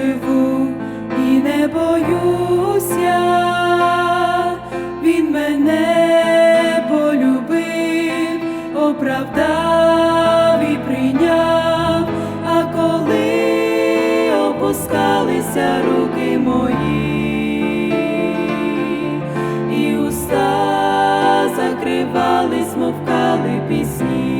живу і не боюся, Він мене полюбив, оправдав і прийняв, а коли опускалися руки мої, і уста закривались, мовкали пісні,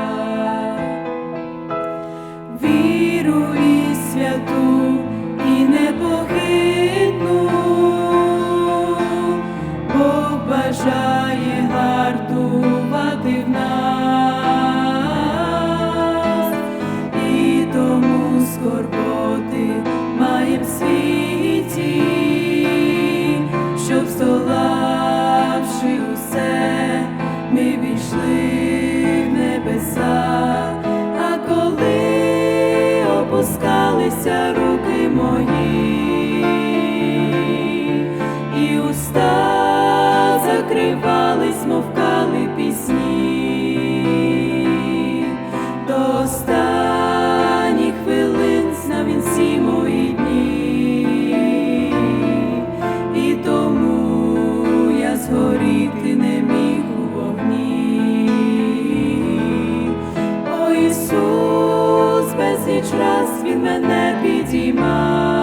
і непохитну, Бог гартувати в нас, і тому скорботи маєм світі, щоб здолавши усе, ми війшли в небеса, а коли опускалися уста мовкали пісні, до останніх хвилин знав він всі мої дні, і тому я згоріти не міг у вогні. О Ісус, безліч раз Він мене підіймав,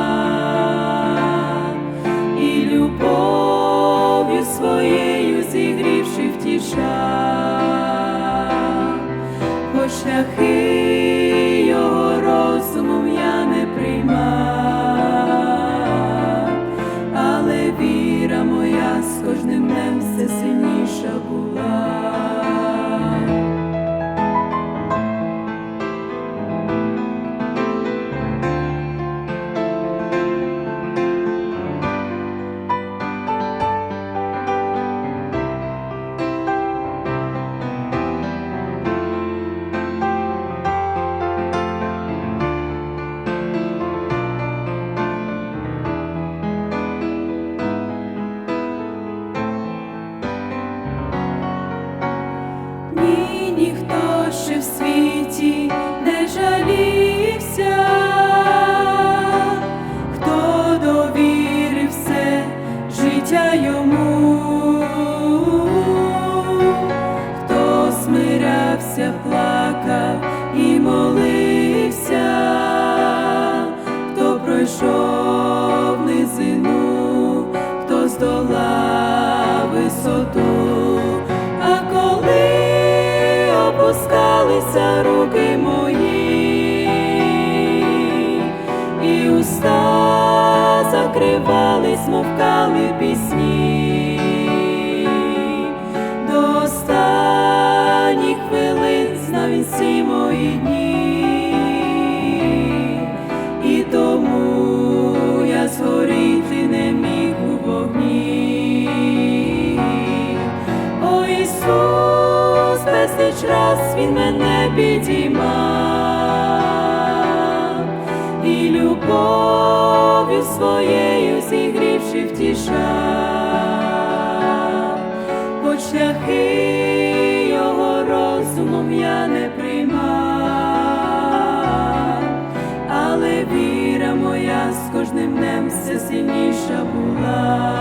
втішав, хоч шляхи смирявся, плакав і молився, хто пройшов низину, хто здолав висоту. А коли опускалися руки мої, і уста закривались, мовкали пісні, всі мої дні, і тому я згоріти не міг у вогні. О Ісус, безліч раз Він мене підіймав, і любов'ю своєю зігрівши втішав, все сильніша була.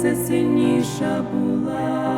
Все сильніша була.